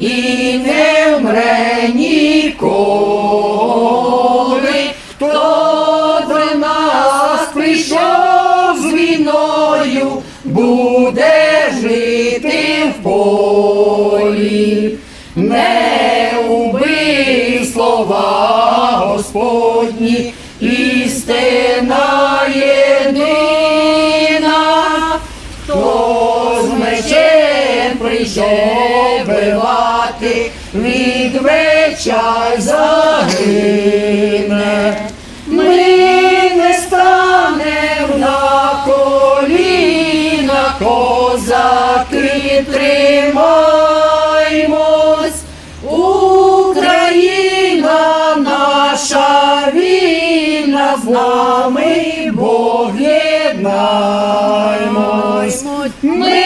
і не вмре ніколи. Хто до нас прийшов з війною, буде жити в полі. Не убий слова Господні, істина єдина, хто з мечем прийшов бивати, від меча загине. Ми не станем на коліна, козаки тримаймось, Україна наша вільна, з нами Бог єднаймось. Ми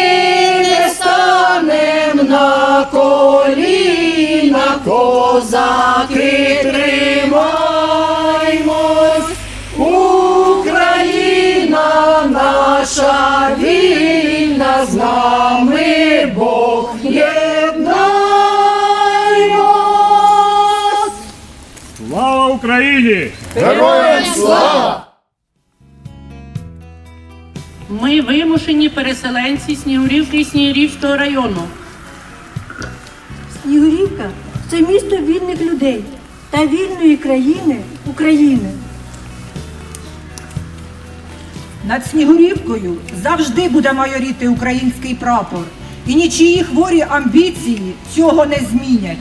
козаки тримаймось, Україна наша вільна, з нами Бог єднаймось. Слава Україні! Героям слава! Ми вимушені переселенці Снігурівки і Снігурівського району. Снігурівка це місто вільних людей та вільної країни України. Над Снігурівкою завжди буде майоріти український прапор, і нічиї хворі амбіції цього не змінять.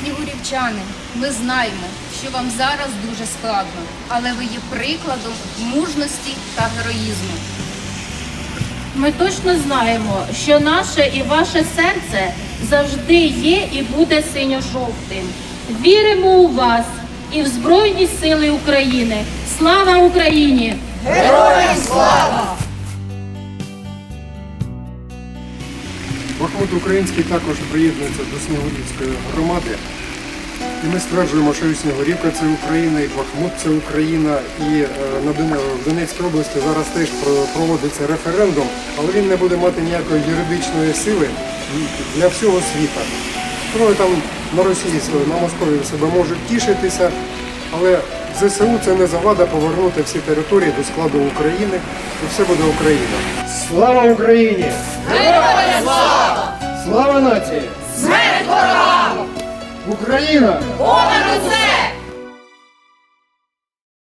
Снігурівчани, ми знаємо, що вам зараз дуже складно, але ви є прикладом мужності та героїзму. Ми точно знаємо, що наше і ваше серце завжди є і буде синьо-жовтим. Віримо у вас і в Збройні Сили України. Слава Україні! Бахмут Український також приєднується до Снігурівської громади. І ми стверджуємо, що і Снігурівка це Україна, і Бахмут це Україна. І е, в Донецькій області зараз теж проводиться референдум, але він не буде мати ніякої юридичної сили для всього світа. Троє там на Росії на Московії себе можуть тішитися, але ЗСУ це не завада повернути всі території до складу України, і все буде Україна. Слава Україні! Слава нації! Смерть ворогам! Україна! Понад усе